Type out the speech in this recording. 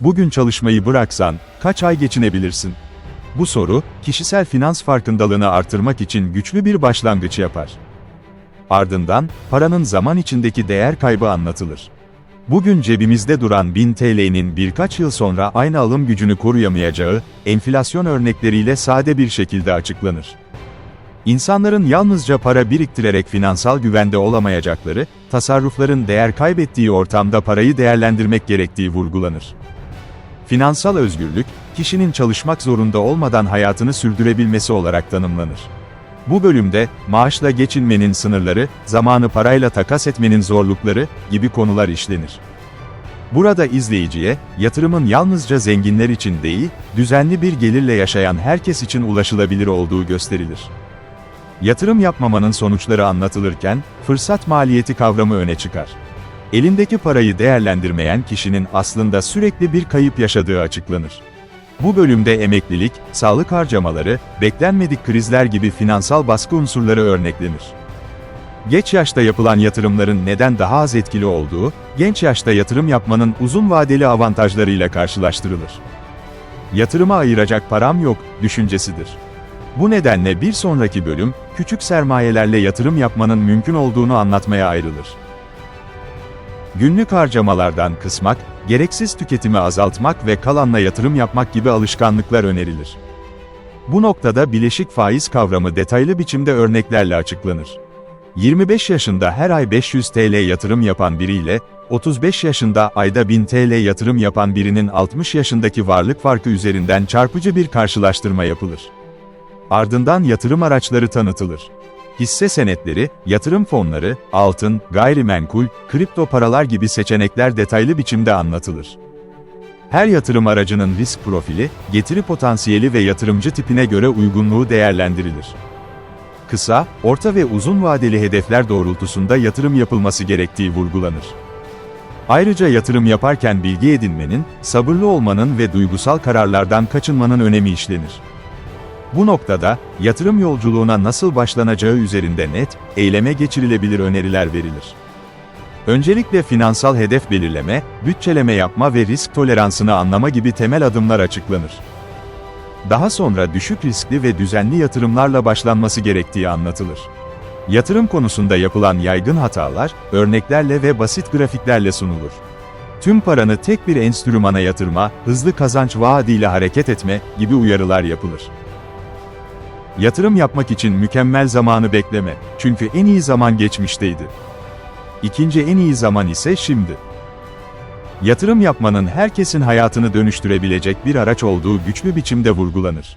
Bugün çalışmayı bıraksan, kaç ay geçinebilirsin? Bu soru, kişisel finans farkındalığını artırmak için güçlü bir başlangıç yapar. Ardından, paranın zaman içindeki değer kaybı anlatılır. Bugün cebimizde duran 1000 TL'nin birkaç yıl sonra aynı alım gücünü koruyamayacağı, enflasyon örnekleriyle sade bir şekilde açıklanır. İnsanların yalnızca para biriktirerek finansal güvende olamayacakları, tasarrufların değer kaybettiği ortamda parayı değerlendirmek gerektiği vurgulanır. Finansal özgürlük, kişinin çalışmak zorunda olmadan hayatını sürdürebilmesi olarak tanımlanır. Bu bölümde, maaşla geçinmenin sınırları, zamanı parayla takas etmenin zorlukları gibi konular işlenir. Burada izleyiciye, yatırımın yalnızca zenginler için değil, düzenli bir gelirle yaşayan herkes için ulaşılabilir olduğu gösterilir. Yatırım yapmamanın sonuçları anlatılırken, fırsat maliyeti kavramı öne çıkar. Elindeki parayı değerlendirmeyen kişinin aslında sürekli bir kayıp yaşadığı açıklanır. Bu bölümde emeklilik, sağlık harcamaları, beklenmedik krizler gibi finansal baskı unsurları örneklenir. Geç yaşta yapılan yatırımların neden daha az etkili olduğu, genç yaşta yatırım yapmanın uzun vadeli avantajlarıyla karşılaştırılır. Yatırıma ayıracak param yok, düşüncesidir. Bu nedenle bir sonraki bölüm, küçük sermayelerle yatırım yapmanın mümkün olduğunu anlatmaya ayrılır. Günlük harcamalardan kısmak, gereksiz tüketimi azaltmak ve kalanla yatırım yapmak gibi alışkanlıklar önerilir. Bu noktada bileşik faiz kavramı detaylı biçimde örneklerle açıklanır. 25 yaşında her ay 500 TL yatırım yapan biriyle, 35 yaşında ayda 1000 TL yatırım yapan birinin 60 yaşındaki varlık farkı üzerinden çarpıcı bir karşılaştırma yapılır. Ardından yatırım araçları tanıtılır. Hisse senetleri, yatırım fonları, altın, gayrimenkul, kripto paralar gibi seçenekler detaylı biçimde anlatılır. Her yatırım aracının risk profili, getiri potansiyeli ve yatırımcı tipine göre uygunluğu değerlendirilir. Kısa, orta ve uzun vadeli hedefler doğrultusunda yatırım yapılması gerektiği vurgulanır. Ayrıca yatırım yaparken bilgi edinmenin, sabırlı olmanın ve duygusal kararlardan kaçınmanın önemi işlenir. Bu noktada, yatırım yolculuğuna nasıl başlanacağı üzerinde net, eyleme geçirilebilir öneriler verilir. Öncelikle finansal hedef belirleme, bütçeleme yapma ve risk toleransını anlama gibi temel adımlar açıklanır. Daha sonra düşük riskli ve düzenli yatırımlarla başlanması gerektiği anlatılır. Yatırım konusunda yapılan yaygın hatalar, örneklerle ve basit grafiklerle sunulur. Tüm paranı tek bir enstrümana yatırma, hızlı kazanç vaadiyle hareket etme gibi uyarılar yapılır. Yatırım yapmak için mükemmel zamanı bekleme. Çünkü en iyi zaman geçmişteydi. İkinci en iyi zaman ise şimdi. Yatırım yapmanın herkesin hayatını dönüştürebilecek bir araç olduğu güçlü biçimde vurgulanır.